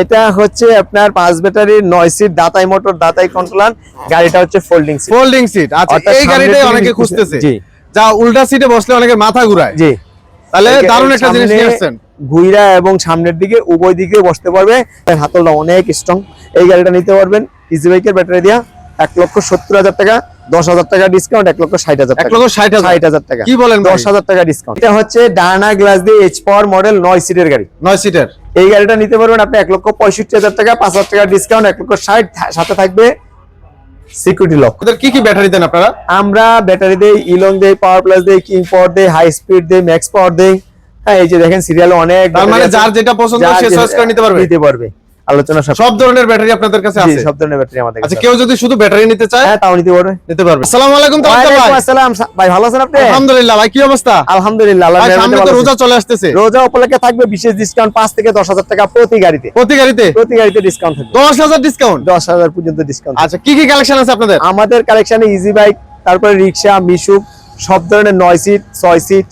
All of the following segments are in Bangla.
এটা হচ্ছে আপনার পাঁচ ব্যাটারির নয় সিট দাতাই মোটর দাতাই কন্ট্রোলার গাড়িটা হচ্ছে ফোল্ডিং সিট ফোল্ডিং সিট আচ্ছা এই গাড়িটাই অনেকে খুঁজতেছে। জি। যা উল্টা সিটে বসলে অনেকে মাথা ঘুরায়। জি। তাহলে দারুণ একটা জিনিস নিয়ে আসছেন। ঘুইরা এবং সামনের দিকে উভয় দিকে বসতে পারবে। এর হাতলটা অনেক স্ট্রং এই গাড়িটা নিতে পারবেন। ইজি বাইকের ব্যাটারি দিয়া এক লক্ষ সত্তর হাজার টাকা। দশ হাজার টাকা ডিসকাউন্ট এক লক্ষ ষাট হাজার এক টাকা। লক্ষ ষাট ষাট হাজার টাকা। কি বলেন দশ হাজার টাকা ডিসকাউন্ট এটা হচ্ছে ডানা গ্লাস দিয়ে এইচ পাওয়ার মডেল নয় সিটের গাড়ি। নয় সিটের এই গাড়িটা নিতে পারবেন আপনি এক লক্ষ পঁয়ষট্টি হাজার টাকা পাঁচ হাজার টাকা ডিসকাউন্ট এক লক্ষ ষাট সাথে থাকবে সিকিউরিটি লক ওদের কি কি ব্যাটারি দেন আপনারা? আমরা ব্যাটারি দেই ইলং দেই পাওয়ার প্লাস দেই কিং পাওয়ার দেই হাই স্পিড দেই ম্যাক্স পাওয়ার দেই। হ্যাঁ এই যে দেখেন সিরিয়ালে অনেক তার মানে যার যেটা পছন্দ সে চয়েস করে নিতে পারবে? নিতে পারবে। আলোচনা সব ধরনের ব্যাটারি আপনাদের কাছে আছে? সব ধরনের ব্যাটারি আমাদের আচ্ছা কেউ যদি শুধু ব্যাটারি নিতে চায় হ্যাঁ তাও নিতে পারবে। নিতে পারবে। আসসালামু আলাইকুম ভাই। আসসালাম ভাই ভালো আছেন আপনি? আলহামদুলিল্লাহ ভাই কি অবস্থা? আলহামদুলিল্লাহ সামনে তো রোজা চলে আসতেছে। রোজা উপলক্ষে থাকবে বিশেষ ডিসকাউন্ট পাঁচ থেকে দশ হাজার টাকা প্রতি গাড়িতে। প্রতি গাড়িতে? প্রতি গাড়িতে ডিসকাউন্ট থাকবে। দশ হাজার ডিসকাউন্ট দশ হাজার পর্যন্ত ডিসকাউন্ট আচ্ছা কি কি কালেকশন আছে আপনাদের? আমাদের কালেকশনে ইজি বাইক তারপরে রিক্সা মিশুক সব ধরনের নয় সিট ছয় সিট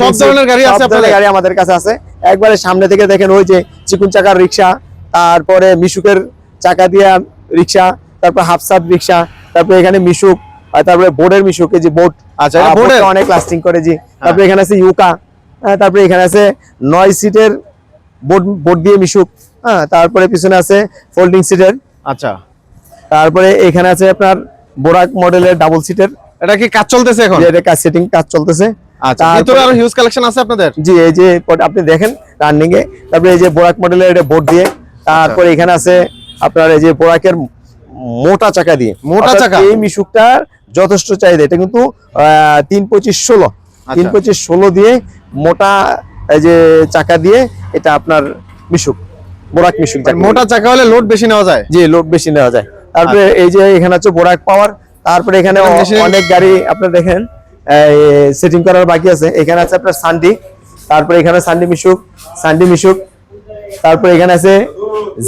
সব ধরনের গাড়ি আছে আপনাদের? গাড়ি আমাদের কাছে আছে। একবারে সামনে থেকে দেখেন ওই যে চিকুন চাকার রিক্সা তারপরে মিশুকের চাকা দিয়া রিক্সা তারপর হাফসাদ রিক্সা তারপরে এখানে মিশুক তারপরে বোর্ডের মিশুক যে বোর্ড। আচ্ছা, বোর্ডের? অনেক লাস্টিং করে জি। তারপরে এখানে আছে ইউকা হ্যাঁ, তারপরে এখানে আছে নয় সিটের বোর্ড বোর্ড দিয়ে মিশুক হ্যাঁ তারপরে পিছনে আছে ফোল্ডিং সিটের আচ্ছা। তারপরে এখানে আছে আপনার বোরাক মডেলের ডাবল সিটের এটা কি কাজ চলতেছে এখন? যেটা কাজ সেটিং কাজ চলতেছে। আচ্ছা তারপরে- ভিতরে আরও হিউজ কালেকশন আছে আপনাদের? জি এই যে আপনি দেখেন রানিং এ। তারপরে এই যে বোরাক মডেলের এটা বোর্ড দিয়ে। তারপরে আচ্ছা। এখানে আছে আপনার এই যে বোরাকের মোটা চাকা দিয়ে। মোটা চাকা? এই মিশুকটার যথেষ্ট চাহিদা। এটা কিন্তু আহ, তিন পঁচিশ ষোলো। তিন আচ্ছা। পঁচিশ ষোলো দিয়ে মোটা এই যে চাকা দিয়ে এটা আপনার মিশুক বোরাক মিশুক মোটা চাকা হলে লোড বেশি নেওয়া যায়? জি লোড বেশি নেওয়া যায়। তারপরে এই যে এখানে বোরাক পাওয়ার তারপরে এখানে অনেক গাড়ি আপনার দেখেন সেটিং করার বাকি আছে এখানে আছে আপনার সান্ডি তারপরে এখানে সান্ডি মিশুক সান্ডি মিশুক তারপরে এখানে আছে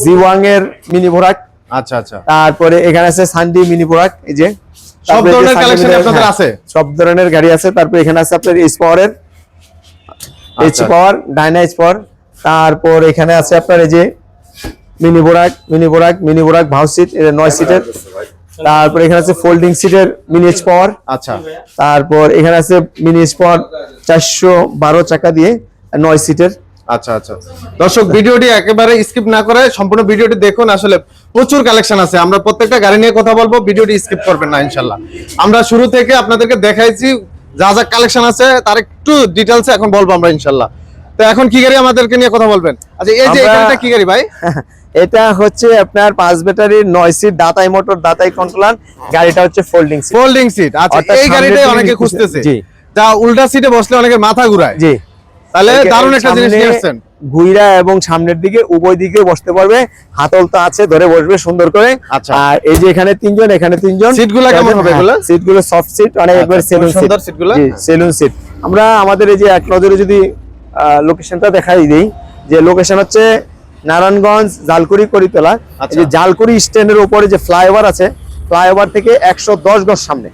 জিওয়াং এর মিনি বোরাক আচ্ছা আচ্ছা তারপরে এখানে আছে সান্ডি মিনি বোরাক এই যে সব ধরনের মিনি- আপনাদের হ্যাঁ, আছে? সব ধরনের গাড়ি আছে তারপরে এখানে আছে আপনার এইচ পাওয়ারের H. Power Dyna H power তারপর এখানে আছে আপনার এই যে mini Borak mini Borak mini Borak ভাউ সিট এটা নয় সিটের তারপর এখানে আছে ফোল্ডিং সিটের মিনি এইচ পাওয়ার আচ্ছা। তারপর এখানে আছে মিনি এইচ পাওয়ার চারশো বারো চাকা দিয়ে নয় সিটের আচ্ছা আচ্ছা। দর্শক ভিডিওটি একেবারে স্কিপ না করে সম্পূর্ণ ভিডিওটি দেখুন আসলে প্রচুর কালেকশন আছে। আমরা প্রত্যেকটা গাড়ি নিয়ে কথা বলব ভিডিওটি স্কিপ করবেন না ইনশাল্লাহ আমরা শুরু থেকে আপনাদেরকে দেখাইছি যা যা কালেকশন আছে তার একটু ডিটেলস এখন বলব আমরা ইনশাল্লাহ তো এখন কি গাড়ি আমাদেরকে নিয়ে কথা বলবেন? আচ্ছা এই যে এখানটা কি গাড়ি ভাই? এটা হচ্ছে আপনার পাঁচ ব্যাটারির নয় সিট দাতাই মোটর দাতাই কন্ট্রোলার গাড়িটা হচ্ছে ফোল্ডিং সিট ফোল্ডিং সিট আচ্ছা এই গাড়িটাই অনেকে খুঁজতেছে। জি। যা উল্টা সিটে বসলে অনেকে মাথা ঘুরায়। জি। তাহলে দারুণ একটা জিনিস নিয়ে আসছেন। ঘুইরা এবং সামনের দিকে উভয় দিকে বসতে পারবে। হাতল তো আছে ধরে বসবে সুন্দর করে। আচ্ছা। আর এই যে এখানে তিনজন এখানে তিনজন। সিটগুলা কেমন হবে এগুলা? সিটগুলো সফট সিট অনেক একবার সেলুন সুন্দর সিট সিটগুলা? সেলুন সিট আমরা আমাদের এই যে এক নজরে যদি লোকেশনটা দেখাই দেই যে লোকেশন হচ্ছে নারায়ণগঞ্জ জালকুড়ি করিতলা। আচ্ছা। যে জালকুড়ি স্ট্যান্ডের উপরে যে ফ্লাইওভার আছে ফ্লাইওভার থেকে একশো দশ গজ সামনে।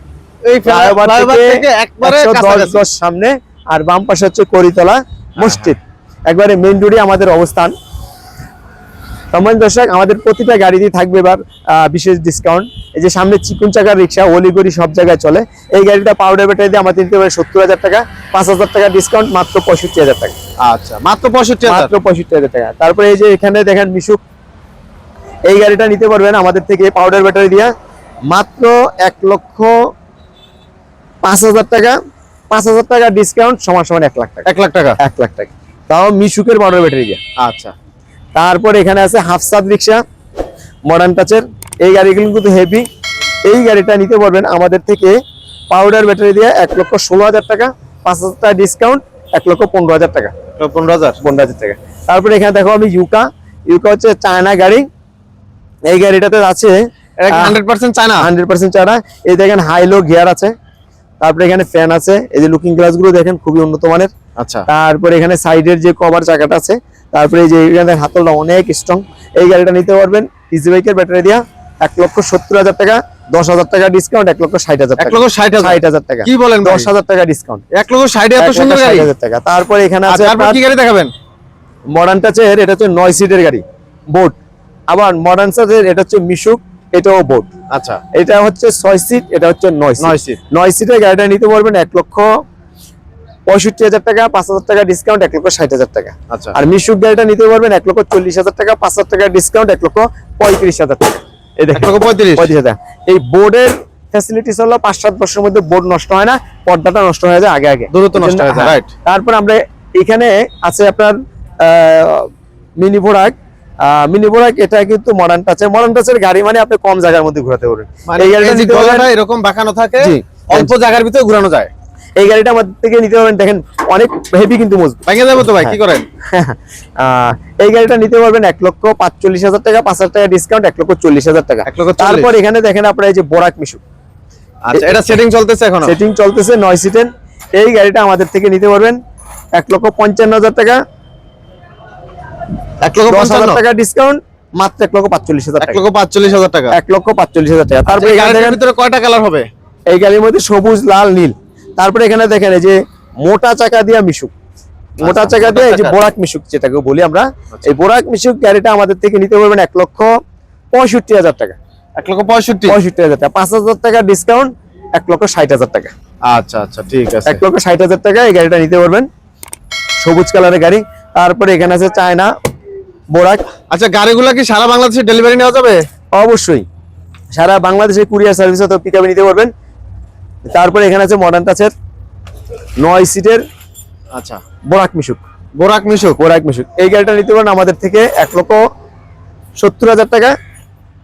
এই ফ্লাইওভার থেকে একশো দশ গজ সামনে আর বাম পাশে হচ্ছে করিতলা মসজিদ। একবারে মেন রোডে আমাদের অবস্থান। সম্মানিত দর্শক আমাদের প্রতিটা গাড়িতেই থাকবে এবার বিশেষ ডিসকাউন্ট এই যে সামনে চিকুন চাকার রিক্সা অলিগড়ি সব জায়গায় চলে। এই গাড়িটা পাউডার ব্যাটারি দিয়ে আমাদের দিতে পারে সত্তর হাজার টাকা পাঁচ হাজার টাকা ডিসকাউন্ট মাত্র পঁয়ষট্টি হাজার টাকা। আচ্ছা মাত্র পঁয়ষট্টি হাজার? মাত্র পঁয়ষট্টি হাজার টাকা। তারপরে এই যে এখানে দেখেন মিশুক এই গাড়িটা নিতে পারবেন আমাদের থেকে পাউডার ব্যাটারি দিয়া মাত্র এক লক্ষ পাঁচ হাজার টাকা। পাঁচ হাজার টাকা ডিসকাউন্ট সমান সমান এক লাখ টাকা। এক লাখ টাকা? এক লাখ টাকা। তাও মিশুকের পাউডার ব্যাটারি দিয়া। আচ্ছা। তারপর এখানে আছে হাফসাদ রিক্সা মডার্ন টাচের এই গাড়িগুলো কিন্তু হেভি এই গাড়িটা নিতে পারবেন আমাদের থেকে পাউডার ব্যাটারি দিয়ে এক লক্ষ ষোলো হাজার টাকা পাঁচ হাজার টাকা ডিসকাউন্ট এক লক্ষ পনেরো হাজার টাকা। পনেরো হাজার? পনেরো হাজার টাকা। তারপরে এখানে দেখো আমি ইউকা ইউকা হচ্ছে চায়না গাড়ি। এই গাড়িটাতে আছে hundred percent China? Hundred percent China. এই দেখেন হাইলো গিয়ার আছে। তারপরে এখানে ফ্যান আছে। এই যে লুকিং গ্লাসগুলো দেখেন খুবই উন্নত মানের। আচ্ছা। তারপরে এখানে সাইডের যে কভার চাকাটা আছে তারপরে যে এখানে হাতলটা অনেক স্ট্রং এই গাড়িটা নিতে পারবেন ইজি বাইকের ব্যাটারি দিয়া এক লক্ষ সত্তর হাজার টাকা দশ হাজার টাকা ডিসকাউন্ট এক লক্ষ ষাট হাজার এক টাকা। লক্ষ ষাট হাজার। ষাট হাজার টাকা। কি বলেন দশ হাজার টাকা ডিসকাউন্ট এক লক্ষ ষাট হাজার টাকা। তারপরে এখানে আছে কি গাড়ি দেখাবেন? মডার্ন টাচের এটা হচ্ছে নয় সিটের গাড়ি বোট আবার মডার্ন টাচের এটা হচ্ছে মিশুক এটাও বোট আচ্ছা। এটা হচ্ছে ছয় সিট এটা হচ্ছে নয় নয় সিট নয় সিটের গাড়িটা নিতে পারবেন এক লক্ষ পঁয়ষট্টি হাজার টাকা পাঁচ হাজার টাকা ডিসকাউন্ট এক লক্ষ ষাট হাজার টাকা। আচ্ছা। আর মিশুক গাড়িটা নিতে পারবেন এক লক্ষ চল্লিশ হাজার টাকা পাঁচ হাজার টাকা ডিসকাউন্ট এক লক্ষ পঁয়ত্রিশ হাজার টাকা। এই পঁয়ত্রিশ। হাজার। এই বোর্ডের ফ্যাসিলিটিস হলো পাঁচ সাত বছরের মধ্যে বোর্ড নষ্ট হয় না পর্দাটা নষ্ট হয়ে যায় আগে আগে। দ্রুত নষ্ট হয়ে যায়, হ্যাঁ। right. তারপর আমরা এখানে আছে আপনার মিনি বোরাক মিনি বোরাক এটা কিন্তু মডার্ন টাচের মডার্ন টাচের গাড়ি মানে আপনি কম জায়গার মধ্যে ঘোরাতে পারবেন। মানে এই গাড়িটা এরকম বাঁকানো থাকে। অল্প জায়গার ভিতরে ঘুরানো যায়। এই গাড়িটা আমাদের থেকে নিতে পারবেন। দেখেন অনেক হেভি কিন্তু মজবুত। ভেঙে যাবে তো ভাই কি করেন? আহ, এই গাড়িটা নিতে পারবেন এক লক্ষ পাঁচচল্লিশ হাজার টাকা পাঁচ হাজার টাকা ডিসকাউন্ট এক লক্ষ চল্লিশ হাজার টাকা। তারপর এখানে দেখেন আপনার এই যে বোরাক মিশু আচ্ছা এটা সেটিং চলতেছে এখন? সেটিং চলতেছে নয় সিটের এই গাড়িটা আমাদের থেকে নিতে পারবেন এক লক্ষ পঞ্চান্ন হাজার টাকা। এক লক্ষ দশ হাজার টাকা ডিসকাউন্ট মাত্র এক লক্ষ পাঁচচল্লিশ হাজার এক লক্ষ পাঁচচল্লিশ হাজার টাকা? এক লক্ষ পাঁচচল্লিশ হাজার টাকা। তারপরে তারপরে এখানে গাড়ির ভিতরে কয়টা কালার হবে? এই গাড়ির মধ্যে সবুজ লাল নীল। তারপরে এখানে দেখেন এই যে মোটা চাকা দিয়া মিশুক। মোটা আচ্ছা, চাকা দিয়ে এই যে বোরাক মিশুক যেটাকে বলি আমরা এই বোরাক মিশুক গাড়িটা আমাদের থেকে নিতে পারবেন এক লক্ষ পঁয়ষট্টি হাজার টাকা। এক লক্ষ পঁয়ষট্টি? পঁয়ষট্টি হাজার টাকা। পাঁচ হাজার টাকা ডিসকাউন্ট এক লক্ষ ষাট হাজার টাকা। আচ্ছা আচ্ছা ঠিক আছে। এক লক্ষ ষাট হাজার টাকা এই গাড়িটা নিতে পারবেন। সবুজ কালারের গাড়ি। তারপরে এখানে আছে চায়না বোরাক। আচ্ছা গাড়িগুলো কি সারা বাংলাদেশে ডেলিভারি নেওয়া যাবে? অবশ্যই। সারা বাংলাদেশে কুরিয়ার সার্ভিস তো পিক নিতে পারবেন। তারপরে এখানে আছে মডার্ন টাচের নয় সিটের আচ্ছা। বোরাক মিশুক বোরাক মিশুক বোরাক মিশুক এই গাড়িটা নিতে পারেন আমাদের থেকে এক লক্ষ সত্তর হাজার টাকা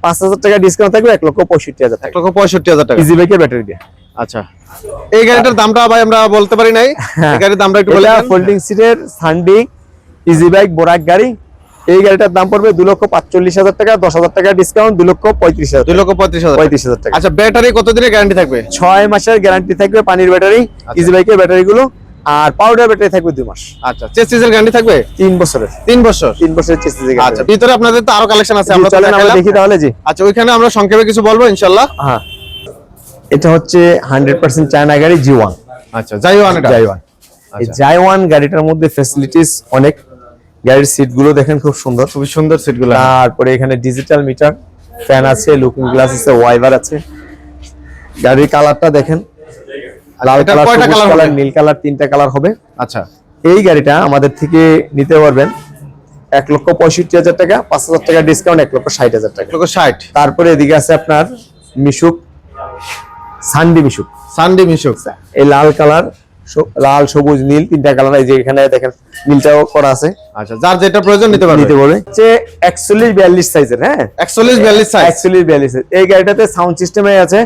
পাঁচ হাজার টাকা ডিসকাউন্ট থাকবে এক লক্ষ পঁয়ষট্টি হাজার এক লক্ষ পঁয়ষট্টি হাজার টাকা। ইজি বাইকের ব্যাটারি দিয়ে। আচ্ছা। এই গাড়িটার দামটা ভাই আমরা বলতে পারি নাই। এই গাড়ির দামটা একটু বলে ফোল্ডিং সিটের সানডি ইজি বাইক বোরাক গাড়ি। এই গাড়িটার দাম পড়বে দু লক্ষ পাঁচচল্লিশ হাজার টাকা দশ হাজার টাকা ডিসকাউন্ট দু লক্ষ পঁয়ত্রিশ হাজার দুই লক্ষ পঁয়ত্রিশ হাজার টাকা। পঁয়ত্রিশ হাজার টাকা। আচ্ছা ব্যাটারি কতদিনের গ্যারান্টি থাকবে? ছয় মাসের গ্যারান্টি থাকবে পানির ব্যাটারি। ইজি বাইকের ব্যাটারি গুলো আর পাউডার ব্যাটারি থাকবে দুই মাস। আচ্ছা চেসিসের গ্যারান্টি থাকবে? তিন বছরের। তিন বছর? তিন বছরের আচ্ছা ভিতরে আপনাদের তো আরও কালেকশন আছে আমরা চলেন আমরা দেখি তাহলে জি। আচ্ছা ওইখানে আমরা সংক্ষেপে কিছু বলব ইনশাল্লাহ হ্যাঁ। এটা হচ্ছে হান্ড্রেড পার্সেন্ট চায়না গাড়ি জি ওয়ান আচ্ছা যাই হোক এটা? জাই ওয়ান এই আচ্ছা। জাই ওয়ান গাড়িটার মধ্যে ফ্যাসিলিটিস অনেক। গাড়ির সিটগুলো দেখেন খুব সুন্দর। খুবই সুন্দর সিটগুলো তারপরে এখানে ডিজিটাল মিটার ফ্যান আছে লুকিং গ্লাস আছে ওয়াইভার আছে। গাড়ির কালারটা দেখেন। লাল কালার হবে? নীল কালার তিনটা কালার হবে। আচ্ছা। এই গাড়িটা আমাদের থেকে নিতে পারবেন এক লক্ষ পঁয়ষট্টি হাজার টাকা পাঁচ হাজার টাকা ডিসকাউন্ট এক লক্ষ ষাট হাজার টাকা। লক্ষ ষাট। তারপরে এদিকে আছে আপনার মিশুক সানডি মিশুক। সানডি মিশুক। এই লাল কালার লাল সবুজ নীল তিনটা কালার এই যে এখানে দেখেন নীলটাও করা আছে। আচ্ছা যার যেটা প্রয়োজন নিতে পারবে। নিতে বলবে যে একচল্লিশ বিয়াল্লিশ সাইজের হ্যাঁ? একচল্লিশ বিয়াল্লিশ সাইজ একচল্লিশ বিয়াল্লিশ এই গাড়িটাতে সাউন্ড সিস্টেমে আছে।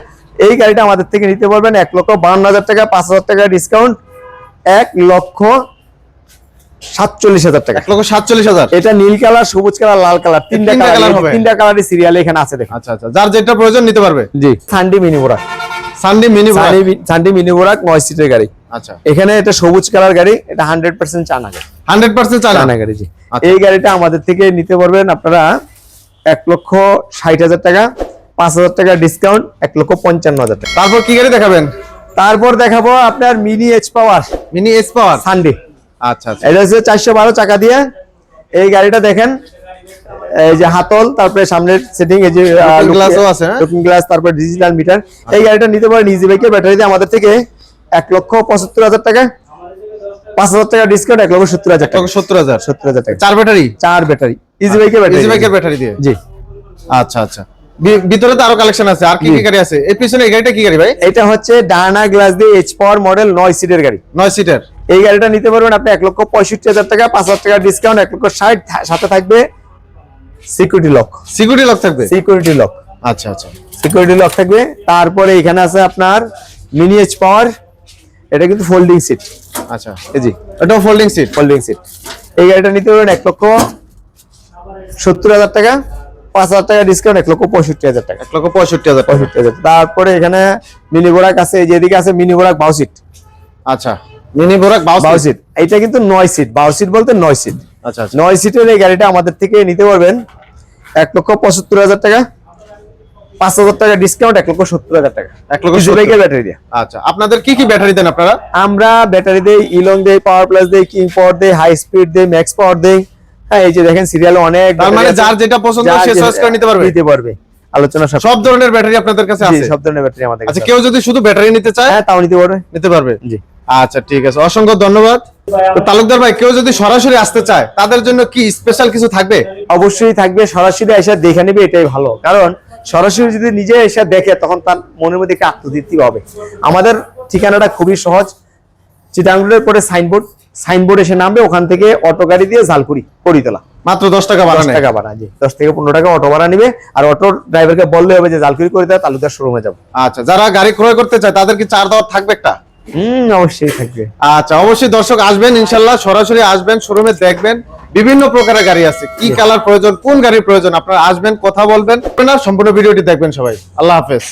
এই গাড়িটা আমাদের থেকে নিতে পারবেন এক লক্ষ বান্ন হাজার টাকা পাঁচ হাজার টাকা ডিসকাউন্ট এক লক্ষ সাতচল্লিশ হাজার টাকা। এক লক্ষ সাতচল্লিশ হাজার। এটা নীল কালার সবুজ কালার লাল কালার তিনটা কালার হবে। তিনটা কালারের সিরিয়াল এখানে আছে দেখেন। আচ্ছা আচ্ছা যার যেটা প্রয়োজন নিতে পারবে। জি সানডি মিনি বোরাক সানডি মিনি সানডি মিনি বোরাক নয় সিটের গাড়ি। আচ্ছা। এখানে এটা সবুজ কালার গাড়ি এটা হান্ড্রেড পার্সেন্ট চানা গাড়ি। Hundred percent China? গাড়ি জি। আচ্ছা। এই গাড়িটা আমাদের থেকে নিতে পারবেন আপনারা এক লক্ষ ষাট হাজার টাকা পাঁচ হাজার টাকা ডিসকাউন্ট এক লক্ষ পঞ্চান্ন হাজার টাকা। তারপর কি গাড়ি দেখাবেন? তারপর দেখাবো আপনার mini H power mini S power Sunday আচ্ছা এটা হচ্ছে চারশো বারো চাকা দিয়ে। এই গাড়িটা দেখেন এই যে হাতল তারপরে সামনের সেটিং এই যে Looking glass ও আছে, হ্যাঁ? লুকিং গ্লাস তারপর ডিজিটাল মিটার এই গাড়িটা নিতে পারেন ইজি বাইকের ব্যাটারি দিয়ে আমাদের থেকে। এক লক্ষ পঁচাত্তর হাজার টাকা। পাঁচ হাজার টাকা ডিসকাউন্ট এক লক্ষ সত্তর হাজার টাকা। সত্তর হাজার। সত্তর হাজার টাকা। চার ব্যাটারি? চার ব্যাটারি। ইজি বাইকের ব্যাটারি। ইজি বাইকের ব্যাটারি দিয়ে? জি। আচ্ছা আচ্ছা। ভিতরে তো আরও কালেকশন আছে। আর কি কি গাড়ি আছে? এর পিছনে এই গাড়িটা কি গাড়ি ভাই? এটা হচ্ছে ডানা গ্লাস দিয়ে এইচ পাওয়ার মডেল নয় সিটের গাড়ি। নয় সিটার এই গাড়িটা নিতে পারবেন আপনি এক লক্ষ পঁয়ষট্টি হাজার টাকা পাঁচ হাজার টাকা ডিসকাউন্ট এক লক্ষ ষাট সাথে থাকবে সিকিউরিটি লক সিকিউরিটি লক থাকবে? সিকিউরিটি লক আচ্ছা আচ্ছা। সিকিউরিটি লক থাকবে। তারপরে এখানে আছে আপনার মিনি এইচ পাওয়ার এটা কিন্তু ফোল্ডিং সিট আচ্ছা। জি এটাও ফোল্ডিং সিট ফোল্ডিং সিট এই গাড়িটা নিতে পারবেন এক লক্ষ সত্তর হাজার টাকা পাঁচ হাজার টাকা ডিসকাউন্ট এক লক্ষ পঁয়ষট্টি হাজার টাকা। এক লক্ষ পঁয়ষট্টি হাজার পঁয়ষট্টি হাজার। তারপরে এখানে মিনি বোরাক আছে এই যেদিকে আছে মিনি বোরাক বাউ সিট আচ্ছা। মিনি বোরাক বাউ বাউ সিট এটা কিন্তু নয় সিট বাউ সিট বলতে নয় সিট আচ্ছা আচ্ছা। নয় সিটের এই গাড়িটা আমাদের থেকে নিতে পারবেন এক লক্ষ পঁচাত্তর হাজার টাকা। পাঁচ হাজার টাকা ডিসকাউন্ট এক লক্ষ সত্তর হাজার টাকা। এক লক্ষ ব্যাটারি দিয়ে। আচ্ছা আপনাদের কি কি ব্যাটারি দেন আপনারা? আমরা ব্যাটারি দেই ইলং দেই পাওয়ার প্লাস দেই কিং পাওয়ার দেই হাই স্পিড দেই ম্যাক্স পাওয়ার দেই। হ্যাঁ এই যে দেখেন সিরিয়ালে অনেক মানে যার যেটা পছন্দ সে চয়েস করে নিতে পারবে? নিতে পারবে। আলোচনা সব সব ধরনের ব্যাটারি আপনাদের কাছে আছে? সব ধরনের ব্যাটারি আমাদের আচ্ছা কেউ যদি শুধু ব্যাটারি নিতে চায় হ্যাঁ তাও নিতে পারবে। নিতে পারবে? জি। আচ্ছা ঠিক আছে অসংখ্য ধন্যবাদ। তো তালুকদার ভাই কেউ যদি সরাসরি আসতে চায় তাদের জন্য কি স্পেশাল কিছু থাকবে? অবশ্যই থাকবে সরাসরি এসে দেখে নেবে এটাই ভালো। কারণ সরাসরি যদি নিজে এসে দেখে তখন তার মনের মধ্যে একটা আত্মতৃপ্তি হবে আমাদের ঠিকানাটা খুবই সহজ। চিটাঙ্গুলের পরে সাইনবোর্ড। সাইনবোর্ড এসে নামবে ওখান থেকে অটো গাড়ি দিয়ে ঝালকুড়ি করিতলা মাত্র দশ টাকা দশ বাড়ানো টাকা ভাড়া জি। দশ থেকে পনেরো টাকা অটো ভাড়া নিবে আর অটো ড্রাইভারকে বললে হবে যে ঝালকুড়ি করে দেয় তালুকদার শোরুমে যাব। আচ্ছা যারা গাড়ি ক্রয় করতে চায় তাদের কি চার দেওয়ার থাকবে একটা? হম অবশ্যই থাকবে। আচ্ছা অবশ্যই দর্শক আসবেন ইনশাল্লাহ। সরাসরি আসবেন শোরুমে দেখবেন। বিভিন্ন প্রকারের গাড়ি আছে। কি কালার প্রয়োজন কোন গাড়ির প্রয়োজন আপনারা আসবেন কথা বলবেন। আপনারা সম্পূর্ণ ভিডিওটি দেখবেন সবাই। আল্লাহ হাফেজ।